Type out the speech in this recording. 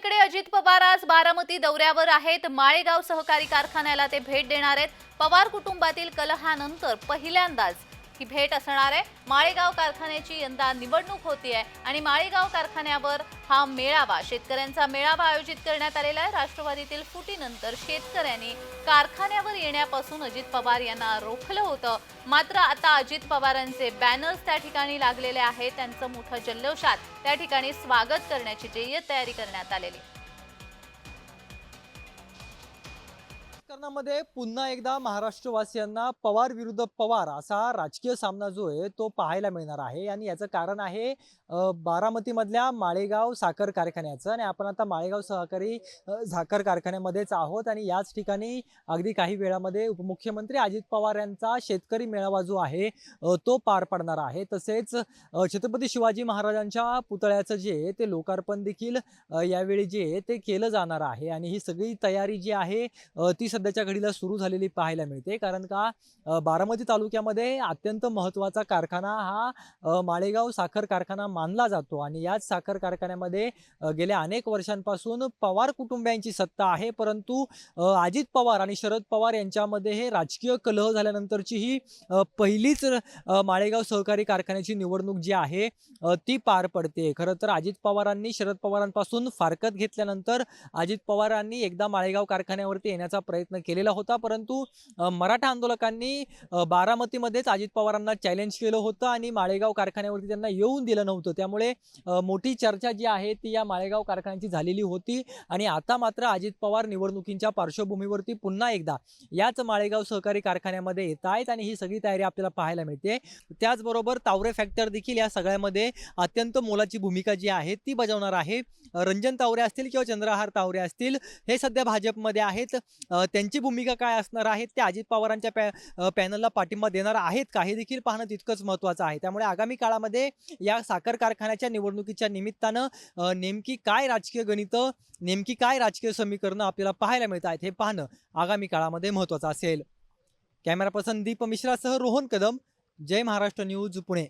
दुसरीकडे अजित पवार आज बारामती दौऱ्यावर आहेत. माळेगाव सहकारी कारखान्याला ते भेट देणार आहेत. पवार कुटुंबातील कलहानंतर पहिल्यांदाच ही भेट असणार आहे. माळेगाव कारखान्याची यंदा निवडणूक होती आहे आणि माळेगाव कारखान्यावर हा मेळावा शेतकऱ्यांचा मेळावा आयोजित करण्यात आलेला आहे. राष्ट्रवादीतील फुटीनंतर शेतकऱ्यांनी कारखान्यावर येण्यापासून अजित पवार यांना रोखलं होतं. मात्र आता अजित पवारांचे बॅनर्स त्या ठिकाणी लागलेले आहेत. त्यांचं मोठं जल्लोषात त्या ठिकाणी स्वागत करण्याची जय्यत तयारी करण्यात आलेली. राजकारणामध्ये पुन्हा एकदा महाराष्ट्रवासियांना पवार विरुद्ध पवार असा राजकीय सामना जो आहे तो पाहायला मिळणार आहे. आणि याचं कारण आहे बारामतीमधल्या माळेगाव साखर कारखान्याचं. आणि आपण आता माळेगाव सहकारी साखर कारखान्यामध्येच आहोत. आणि याच ठिकाणी अगदी काही वेळामध्ये उपमुख्यमंत्री अजित पवार यांचा शेतकरी मेळावा जो आहे तो पार पडणार आहे. तसेच छत्रपती शिवाजी महाराजांच्या पुतळ्याचं जे आहे ते लोकार्पण देखील यावेळी जे आहे ते केलं जाणार आहे. आणि ही सगळी तयारी जी आहे ती सध्या सध्याच्या घडीला सुरू झालेली पाहायला मिळते. कारण का बारामती तालुक्यामध्ये अत्यंत महत्त्वाचा कारखाना हा माळेगाव साखर कारखाना मानला जातो. आणि याच साखर कारखान्यामध्ये गेल्या अनेक वर्षांपासून पवार कुटुंबियांची सत्ता आहे. परंतु अजित पवार आणि शरद पवार यांच्यामध्ये हे राजकीय कलह झाल्यानंतरची ही पहिलीच माळेगाव सहकारी कारखान्याची निवडणूक जी आहे ती पार पडते. खरं तर अजित पवारांनी शरद पवारांपासून फारकत घेतल्यानंतर अजित पवारांनी एकदा माळेगाव कारखान्यावरती येण्याचा प्रयत्न केलेला होता. परंतु मराठा आंदोलकांनी बारामतीमध्येच अजित पवारांना चॅलेंज केलं होतं आणि माळेगाव कारखान्यावरती त्यांना येऊन दिलं नव्हतं. त्यामुळे मोठी चर्चा जी आहे ती या माळेगाव कारखान्याची झालेली होती आणि आता मात्र अजित पवार निवडणुकींच्या पार्श्वभूमीवरती पुन्हा एकदा याच माळेगाव सहकारी कारखान्यामध्ये येत आहेत आणि ही सगळी तयारी आपल्याला पाहायला मिळते. त्याचबरोबर तावरे फॅक्टर देखील या सगळ्यामध्ये अत्यंत मोलाची भूमिका जी आहे ती बजावणार आहे. रंजन तावरे असतील किंवा चंद्रहार तावरे असतील हे सध्या भाजपमध्ये आहेत. त्यांची त्यांची भूमिका काय असणार आहे? ते अजित पवारांच्या पॅ पॅनलला पाठिंबा देणार आहेत का? हे देखील पाहणं तितकंच महत्त्वाचं आहे. त्यामुळे आगामी काळामध्ये या साखर कारखान्याच्या निवडणुकीच्या निमित्तानं नेमकी काय राजकीय गणितं नेमकी काय राजकीय समीकरणं आपल्याला पाहायला मिळत आहेत हे पाहणं आगामी काळामध्ये महत्त्वाचं असेल. कॅमेरा पर्सन दीप मिश्रासह रोहन कदम जय महाराष्ट्र न्यूज पुणे.